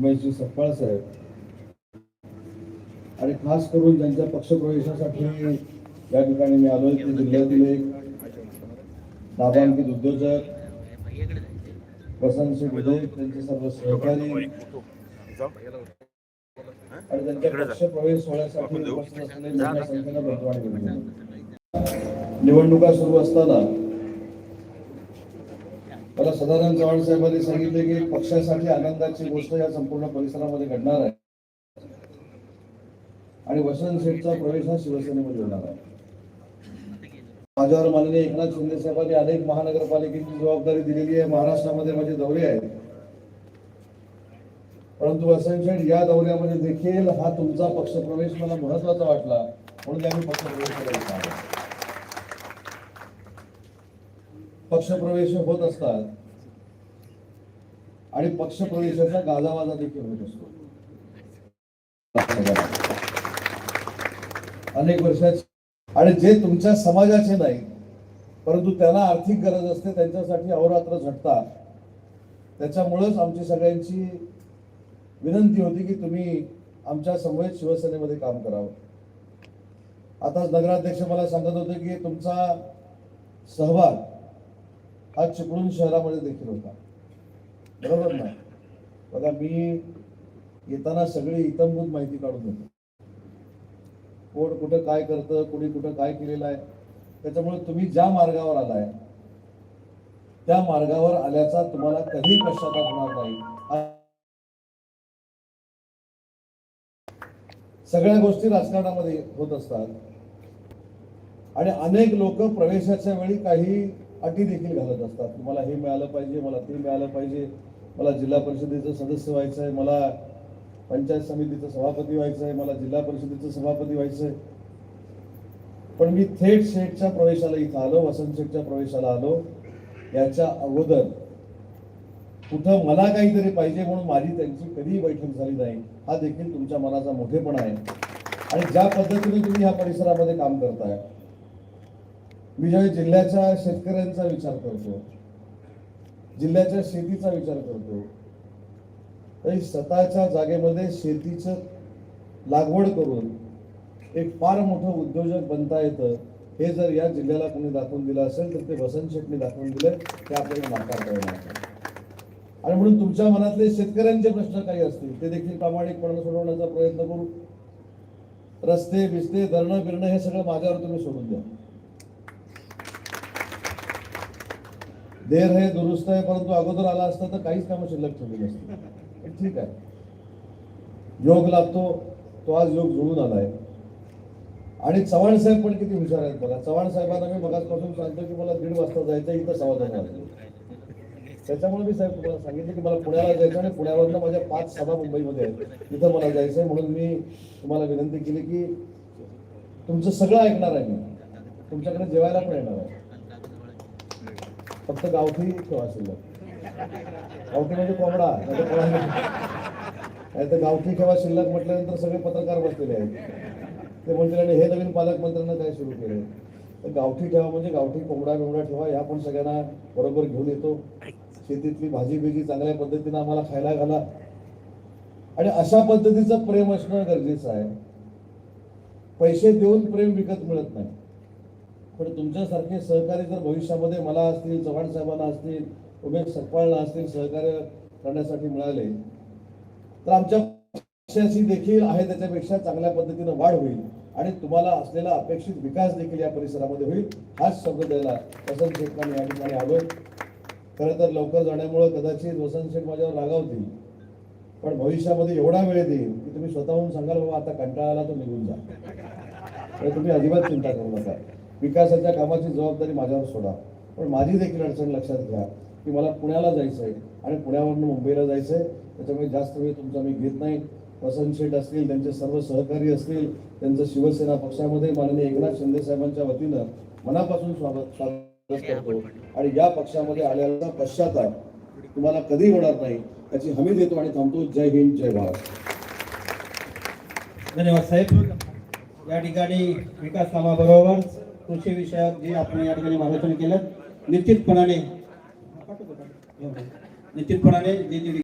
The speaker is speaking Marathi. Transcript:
उमेशजी सपकाळ साहेब. आणि खास करून ज्यांच्या पक्षप्रवेशासाठी या ठिकाणी मी आलोय ते जिल्ह्यातील एक नामांकित उद्योजक वसंत उदय त्यांचे सर्व सहकारी. आणि त्यांच्या पक्षप्रवेश सोहळ्यासाठी उपस्थित असलेले. निवडणुका सुरू असताना मला सदानंद चव्हाण साहेबांनी सांगितले की पक्षासाठी आनंदाची गोष्ट या संपूर्ण परिसरामध्ये घडणार आहे. आणि वसंत शेठचा प्रवेश हा शिवसेनेमध्ये होणार आहे. माझ्यावर माननीय एकनाथ शिंदे साहेबांनी अनेक महानगरपालिकेची जबाबदारी दिलेली आहे. महाराष्ट्रामध्ये माझे दौरे आहेत. परंतु वसंत शेठ या दौऱ्यामध्ये देखील हा तुमचा पक्षप्रवेश मला महत्त्वाचा वाटला. म्हणून आम्ही पक्षप्रवेश करायचा आहे पक्षप्रवेश होत असतात. आणि पक्षप्रवेशाचा गाजावाजा देखील होत असतो. अनेक वर्षात आणि जे तुमच्या समाजाचे नाही परंतु त्यांना आर्थिक गरज असते त्यांच्यासाठी अहोरात्र झटतात. त्याच्यामुळेच आमची सगळ्यांची विनंती होती की तुम्ही आमच्या समवेत शिवसेनेमध्ये काम करावं. आताच नगराध्यक्ष मला सांगत होते की तुमचा सहभाग हा चिपळूण शहरामध्ये देखील होता. बरोबर ना? बघा मी येताना सगळी इतंभूत माहिती काढून देतो. कोण कुठं काय करतं कोणी कुठं काय केलेलं आहे त्याच्यामुळे तुम्ही ज्या मार्गावर आलाय त्या मार्गावर आल्याचा तुम्हाला कधी पश्चाताप होणार नाही. सगळ्या गोष्टी राजकारणामध्ये होत असतात. आणि अनेक लोक प्रवेशाच्या वेळी काही अटी देखील घालत असतात. मला हे मिळालं पाहिजे मला ते मिळालं पाहिजे मला जिल्हा परिषदेचं सदस्य व्हायचं आहे मला पंचायत समितीचं सभापती व्हायचं आहे मला जिल्हा परिषदेचं सभापती व्हायचं आहे पण मी थेट शेठच्या प्रवेशाला इथं आलो वसंत शेठच्या प्रवेशाला आलो. याच्या अगोदर कुठं मला काहीतरी पाहिजे म्हणून माझी त्यांची कधीही बैठक झाली नाही हा देखील तुमच्या मनाचा मोठेपणा आहे. आणि ज्या पद्धतीने तुम्ही ह्या परिसरामध्ये काम करताय मी ज्यावेळी जिल्ह्याच्या शेतकऱ्यांचा विचार करतो. जिल्ह्याच्या शेतीचा विचार करतो. तरी स्वतःच्या जागेमध्ये शेतीचं लागवड करून एक फार मोठं उद्योजक बनता येतं. हे जर या जिल्ह्याला कोणी दाखवून दिलं असेल तर ते वसंत शेटने दाखवून दिलं ते आपल्याला नाकार येणार आणि म्हणून तुमच्या मनातले शेतकऱ्यांचे प्रश्न काही असतील ते देखील प्रामाणिकपणे सोडवण्याचा प्रयत्न करू. रस्ते बिस्ते धरणं बिरणं हे सगळं माझ्यावर तुम्ही सोडून द्या. देर हे दुरुस्त आहे परंतु अगोदर आला असता तर काहीच कामं शिल्लक ठेवली नसते. पण ठीक आहे. योग लागतो तो आज योग जुळून आला आहे आणि चव्हाण साहेब पण किती हुशार आहेत बघा. चव्हाण साहेबांना मी मगाचपासून सांगतो की मला दीड वाजता जायचं इथं सव्वा दोन त्याच्यामुळे मी साहेब तुम्हाला सांगितलं की मला पुण्याला जायचं आणि पुण्यावरनं माझ्या पाच सभा मुंबईमध्ये आहेत. तिथं मला जायचंय म्हणून मी तुम्हाला विनंती केली की तुमचं सगळं ऐकणार आहे मी. तुमच्याकडे जेवायला पण येणार आहे. फक्त गावठी ठेवा शिल्लक गावठी म्हणजे कोंबडा नाहीतर नाही. तर गावठी ठेवा शिल्लक म्हटल्यानंतर सगळे पत्रकार बसलेले आहेत. ते म्हणतील आणि हे नवीन पालकमंत्र्यांना काय सुरू केलं तर गावठी ठेवा म्हणजे गावठी कोंबडा बिंबडा ठेवा या पण सगळ्यांना बरोबर घेऊन येतो. शेतीतली भाजी बिजी चांगल्या पद्धतीनं आम्हाला खायला घाला. आणि अशा पद्धतीचं प्रेम असणं गरजेचं आहे. पैसे देऊन प्रेम विकत मिळत नाही. पण तुमच्यासारखे सहकारी जर भविष्यामध्ये मला असतील चव्हाण साहेबांना असतील उमेश सकपाळला असतील सहकार्य करण्यासाठी मिळाले तर आमच्या पक्षाची देखील आहे त्याच्यापेक्षा चांगल्या पद्धतीनं वाढ होईल आणि तुम्हाला असलेला अपेक्षित विकास देखील या परिसरामध्ये होईल हाच शब्द द्यायला वसंत शेटकांनी या ठिकाणी आलोय. खरं तर लवकर जाण्यामुळं कदाचित वसंत शेठ माझ्यावर रागावतील पण भविष्यामध्ये एवढा वेळ देईल की तुम्ही स्वतःहून सांगाल बाबा आता कंटाळा आला तो निघून जा. तर तुम्ही अजिबात चिंता करू नका. विकासाच्या कामाची जबाबदारी माझ्यावर सोडा. पण माझी देखील अडचण लक्षात घ्या की मला पुण्याला जायचं आहे आणि पुण्यावरून मुंबईला जायचं आहे त्याच्यामुळे जास्त वेळ तुमचा मी घेत नाही. वसंत शेठ असतील त्यांचे सर्व सहकारी असतील त्यांचं शिवसेना पक्षामध्ये माननीय एकनाथ शिंदे साहेबांच्या वतीनं मनापासून स्वागत स्वागत करतो. आणि या पक्षामध्ये आल्याचा पश्चाताप तुम्हाला कधी होणार नाही याची हमी देतो आणि थांबतो. जय हिंद जय भारत. धन्यवाद साहेब. या ठिकाणी विकास कामाबरोबर कृषी विषयात जे आपण या ठिकाणी मार्गदर्शन केलं निश्चितपणाने निश्चितपणाने जे